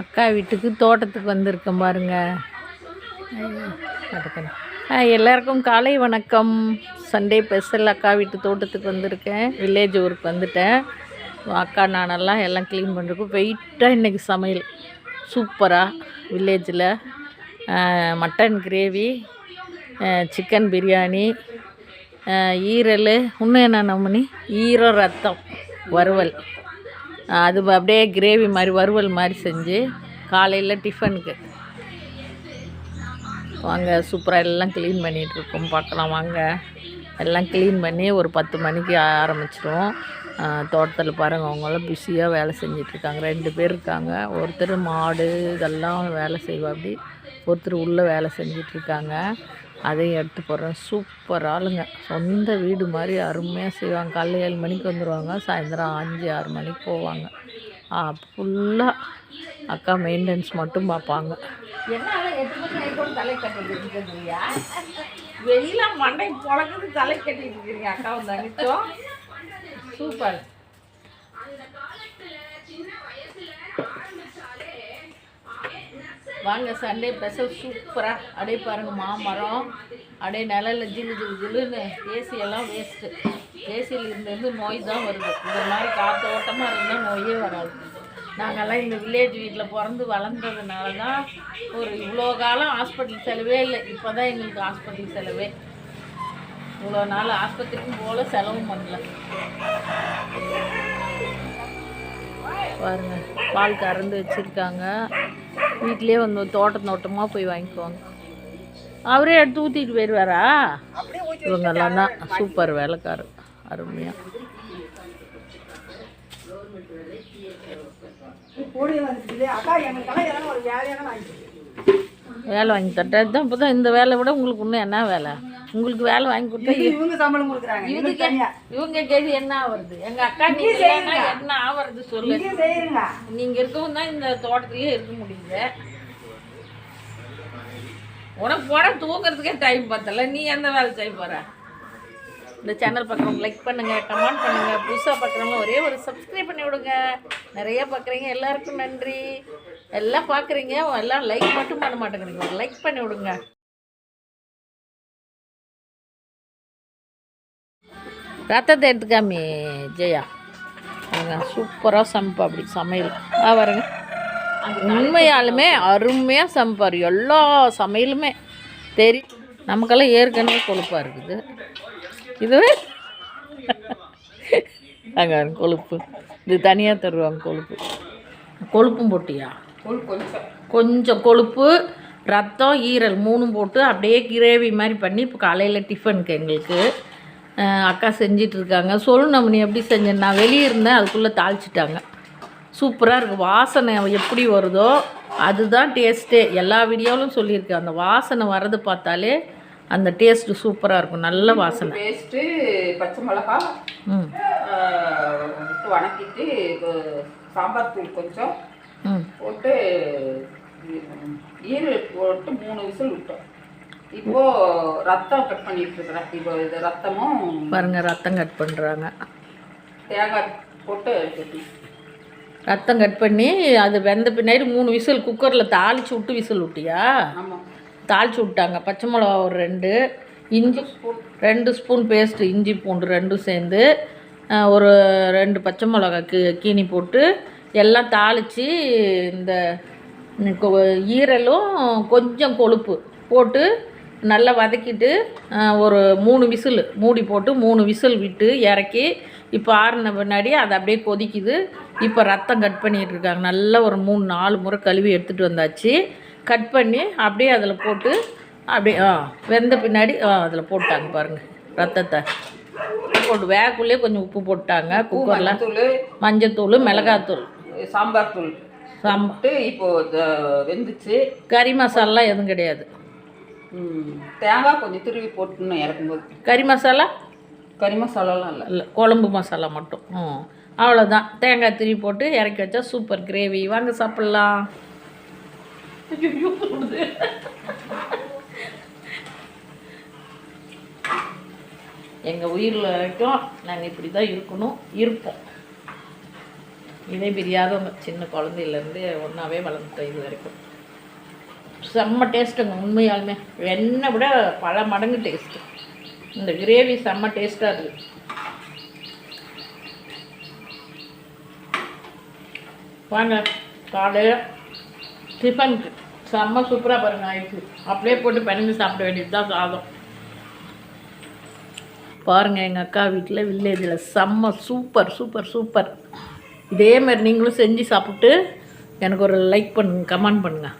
அக்கா வீட்டுக்கு தோட்டத்துக்கு வந்திருக்கேன் பாருங்க. எல்லாருக்கும் காலை வணக்கம். சண்டே ஸ்பெஷல் அக்கா வீட்டு தோட்டத்துக்கு வந்திருக்கேன். வில்லேஜ் ஊருக்கு வந்துட்டேன். அக்கா நானெல்லாம் எல்லாம் க்ளீன் பண்ணிருக்கோம். வெயிட்டாக இன்றைக்கி சமையல். சூப்பராக வில்லேஜில் மட்டன் கிரேவி சிக்கன் பிரியாணி ஈரல். இன்னும் என்ன நம்மனி ஈரோ ரத்தம் வறுவல். அது அப்படியே கிரேவி மாதிரி வறுவல் மாதிரி செஞ்சு காலையில் டிஃபனுக்கு வாங்க சூப்பராக எல்லாம் க்ளீன் பண்ணிகிட்ருக்கோம் பார்க்கலாம் வாங்க. எல்லாம் க்ளீன் பண்ணி ஒரு பத்து மணிக்கு ஆரம்பிச்சிடும் தோட்டத்தில் பாருங்கள் அவங்களாம் பிஸியாக வேலை செஞ்சிட்ருக்காங்க ரெண்டு பேர் இருக்காங்க. ஒருத்தர் மாடு இதெல்லாம் வேலை செய்வா அப்படி ஒருத்தர் உள்ளே வேலை செஞ்சிட்ருக்காங்க அதையும் எடுத்து போடுறேன். சூப்பர் ஆளுங்க. சொந்த வீடு மாதிரி அருமையாக செய்வாங்க. காலைல ஏழு மணிக்கு வந்துடுவாங்க சாயந்தரம் அஞ்சு ஆறு மணிக்கு போவாங்க. ஃபுல்லாக அக்கா மெயின்டெனன்ஸ் மட்டும் பார்ப்பாங்க. வெயில மண்டை புழக்குது தலை கட்டிட்டு இருக்கிறீங்க அக்கா வந்து சூப்பர். வாங்க சண்டே ஸ்பெஷல் சூப்பராக அப்படியே பாருங்கள் மாமரம் அப்படியே நிலையில் ஜில்லு ஜில்லு ஜில்லுன்னு ஏசியெல்லாம் வேஸ்ட்டு ஏசியில் இருந்து நோய் தான் வருது. இந்த மாதிரி காத்தோட்டமாக இருந்தால் நோயே வராது. நாங்கள்லாம் இந்த வில்லேஜ் வீட்டில் பிறந்து வளர்ந்ததுனால தான் ஒரு இவ்வளோ காலம் ஹாஸ்பிட்டல் செலவே இல்லை. இப்போ தான் எங்களுக்கு ஹாஸ்பிட்டல் செலவே. இவ்வளோ நாள் ஆஸ்பத்திரிக்கும் போல செலவும் பண்ணல. பாருங்கள் பால் கறந்து வச்சுருக்காங்க. வீட்லேயே வந்து தோட்டம் தோட்டமாக போய் வாங்கிக்குவாங்க அவரே எடுத்து ஊற்றிட்டு போயிடுவாரா இவங்கெல்லாம் தான் சூப்பர் வேலைக்காரர். அருமையாக வேலை வாங்கி தட்டேன் தான் இப்போ தான் இந்த வேலை விட உங்களுக்கு இன்னும் என்ன வேலை? உங்களுக்கு வேலை வாங்கி கொடுத்தா இவங்க சம்பளம் கொடுக்குறாங்க. இவங்க இவங்க கேள்வி என்ன ஆவறது? எங்க அக்கா நீங்க என்ன ஆவறது சொல்லு நீங்க இருக்கவும் தான் இந்த தோட்டத்திலேயே இருக்க முடியுது. உனக்கு போட தூங்குறதுக்கே டைம் பத்தல. நீ எந்த வேலை செய்ய போற? இந்த சேனல் பார்க்குறவங்க லைக் பண்ணுங்க கமெண்ட் பண்ணுங்க. புதுசாக பார்க்குறவங்க ஒரே ஒரு சப்ஸ்கிரைப் பண்ணி விடுங்க. நிறைய பார்க்குறீங்க. எல்லாருக்கும் நன்றி. எல்லாம் பார்க்குறீங்க எல்லாம் லைக் மட்டும் பண்ண மாட்டேங்கிறீங்க. ஒரு லைக் பண்ணி விடுங்க. ரத்தத்தை எடுத்துக்காமி ஜெயா. சூப்பராக சமைப்பா அப்படி சமையல். ஆ வரங்க உண்மையாலுமே அருமையாக சமைப்பார் எல்லா சமையலுமே தெரி நமக்கெல்லாம் ஏற்கனவே கொழுப்பாக இருக்குது. இதுவே அங்கே கொழுப்பு. இது தனியாக தருவாங்க கொழுப்பு. கொழுப்பும் போட்டியா? கொஞ்சம் கொழுப்பு ரத்தம் ஈரல் மூணும் போட்டு அப்படியே கிரேவி மாதிரி பண்ணி இப்போ காலையில் டிஃபனுக்கு எங்களுக்கு அக்கா செஞ்சிட்டு இருக்காங்க சொல்லணும் நீ எப்படி செஞ்சேன்? நான் வெளியே இருந்தேன் அதுக்குள்ளே தாளிச்சிட்டாங்க. சூப்பராக இருக்குது வாசனை எப்படி வருதோ அதுதான் டேஸ்ட்டே எல்லா வீடியோவிலும் சொல்லியிருக்கேன். அந்த வாசனை வர்றது பார்த்தாலே அந்த டேஸ்ட்டு சூப்பராக இருக்கும். நல்ல வாசனை. பேஸ்ட்டு பச்சை மிளகா ம். வணக்கிட்டு சாம்பார் தூள் கொஞ்சம் போட்டு ஈரல் போட்டு மூணு விசில் விட்டோம். இப்போ ரத்தம் கட் பண்ணிட்டு இருக்கிறேன். இப்போ இது ரத்தமும் பாருங்கள் ரத்தம் கட் பண்ணுறாங்க தேங்காய் போட்டு ரத்தம் கட் பண்ணி அது வெந்த பின்னாடி மூணு விசில் குக்கரில் தாளிச்சு விட்டு விசில் விட்டியா? ஆமாம் தாளிச்சு விட்டாங்க. பச்சை மிளகா ஒரு ரெண்டு இஞ்சி ரெண்டு ஸ்பூன். பேஸ்ட்டு இஞ்சி பூண்டு ரெண்டும் சேர்ந்து ஒரு ரெண்டு பச்சை மிளகா கீ கீனி போட்டு எல்லாம் தாளித்து இந்த ஈரலும் கொஞ்சம் கொழுப்பு போட்டு நல்லா வதக்கிட்டு ஒரு மூணு விசில் மூடி போட்டு மூணு விசில் விட்டு இறக்கி இப்போ ஆறின பின்னாடி அது அப்படியே கொதிக்குது. இப்போ ரத்தம் கட் பண்ணிட்டு இருக்காங்க. நல்லா ஒரு மூணு நாலு முறை கழுவி எடுத்துகிட்டு வந்தாச்சு. கட் பண்ணி அப்படியே அதில் போட்டு அப்படியே ஆ வெந்த பின்னாடி ஆ அதில் போட்டாங்க பாருங்கள் ரத்தத்தை. போட்டு வேகக்குள்ளேயே கொஞ்சம் உப்பு போட்டாங்க. குக்கரில் தூள் மஞ்சத்தூள் மிளகாத்தூள். சாம்பார் தூள் சாம் போட்டு இப்போ இத- வெந்துச்சு. கறி மசாலாலாம் எதுவும் கிடையாது. தேங்காய் கொஞ்சம் திருவி போட்டுன்னு இறக்கும்போது. கறி மசாலா? கறி மசாலாலாம் இல்லை. இல்லை குழம்பு மசாலா மட்டும். ம் அவ்வளோதான் தேங்காய் திரி போட்டு இறக்கி வச்சா சூப்பர் கிரேவி. வாங்க சாப்பிட்லாம். எங்கள் உயிரில் வரைக்கும் நாங்கள் இப்படி தான் இருக்கணும். இருப்போம். இணை பிரியாதவங்க சின்ன குழந்தையிலேருந்து ஒன்றாவே வளர்ந்துட்டோம் இது வரைக்கும். செம்ம டேஸ்ட்டுங்க உண்மையாலுமே. என்னை விட பல மடங்கு டேஸ்ட்டு இந்த கிரேவி செம்ம டேஸ்ட்டாக இருக்குது வாங்க காலையில் டிஃபனுக்கு செம்ம சூப்பராக பாருங்க ஆயிடுச்சு. அப்படியே போட்டு பிணைஞ்சு சாப்பிட வேண்டியது தான் சாதம். பாருங்கள் எங்கள் அக்கா வீட்டில் வில்லேஜில் செம்ம சூப்பர் சூப்பர் சூப்பர் இதே மாதிரி நீங்களும் செஞ்சு சாப்பிட்டு எனக்கு ஒரு லைக் பண்ணுங்க கமெண்ட் பண்ணுங்கள்